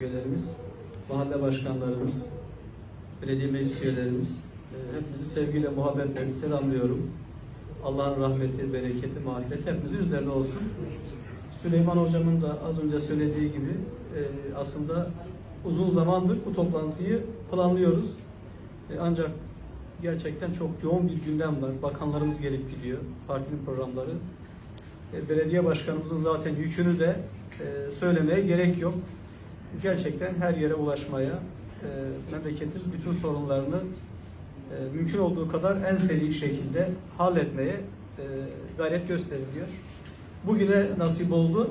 üyelerimiz, mahalle başkanlarımız, belediye meclis üyelerimiz, e, hepinizi sevgiyle, muhabbetle selamlıyorum. Allah'ın rahmeti, bereketi, mağfireti hepimizin üzerine olsun. Süleyman Hocam'ın da az önce söylediği gibi e, aslında uzun zamandır bu toplantıyı planlıyoruz. E, Ancak gerçekten çok yoğun bir gündem var. Bakanlarımız gelip gidiyor, partinin programları. Belediye başkanımızın zaten yükünü de söylemeye gerek yok gerçekten her yere ulaşmaya, e, memleketin bütün sorunlarını e, mümkün olduğu kadar en seri şekilde halletmeye e, gayret gösteriliyor. Bugüne nasip oldu.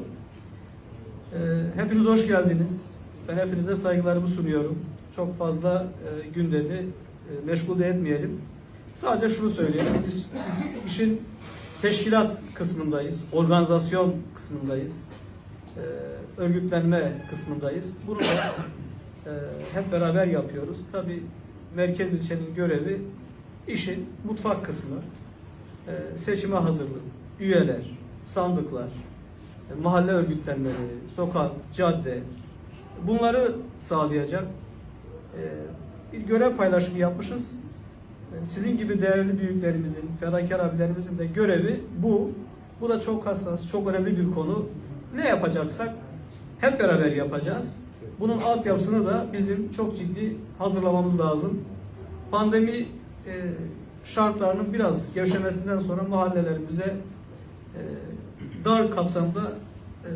E, hepiniz hoş geldiniz. Ben hepinize saygılarımı sunuyorum. Çok fazla e, gündemi e, meşgul de etmeyelim. Sadece şunu söyleyelim. Biz, biz işin teşkilat kısmındayız, organizasyon kısmındayız e, örgütlenme kısmındayız. Bunu da e, hep beraber yapıyoruz. Tabi merkez ilçenin görevi işin mutfak kısmı, e, seçime hazırlık, üyeler, sandıklar, e, mahalle örgütlenmeleri, sokak, cadde bunları sağlayacak e, bir görev paylaşımı yapmışız. Sizin gibi değerli büyüklerimizin, fedakar abilerimizin de görevi bu. Bu da çok hassas, çok önemli bir konu. Ne yapacaksak hep beraber yapacağız. Bunun altyapısını da bizim çok ciddi hazırlamamız lazım. Pandemi e, şartlarının biraz gevşemesinden sonra mahallelerimize e, dar kapsamda e,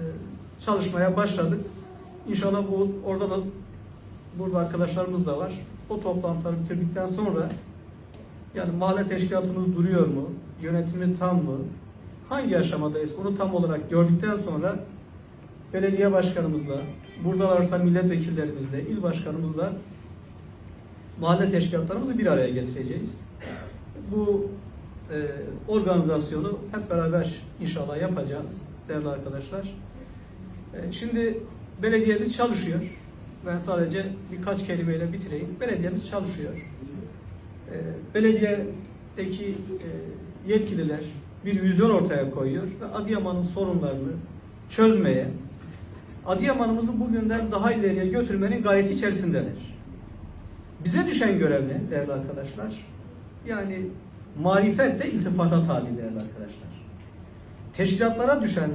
çalışmaya başladık. İnşallah bu orada da burada arkadaşlarımız da var. O toplantıları bitirdikten sonra yani mahalle teşkilatımız duruyor mu? Yönetimi tam mı? Hangi aşamadayız? Onu tam olarak gördükten sonra belediye başkanımızla, buradalarsa milletvekillerimizle, il başkanımızla mahalle teşkilatlarımızı bir araya getireceğiz. Bu e, organizasyonu hep beraber inşallah yapacağız değerli arkadaşlar. E, şimdi belediyemiz çalışıyor. Ben sadece birkaç kelimeyle bitireyim. Belediyemiz çalışıyor. E, belediyedeki e, yetkililer bir vizyon ortaya koyuyor ve Adıyaman'ın sorunlarını çözmeye, Adıyaman'ımızı bugünden daha ileriye götürmenin gayreti içerisindeler. Bize düşen görev ne değerli arkadaşlar? Yani marifetle iltifata tabi değerli arkadaşlar. Teşkilatlara düşen,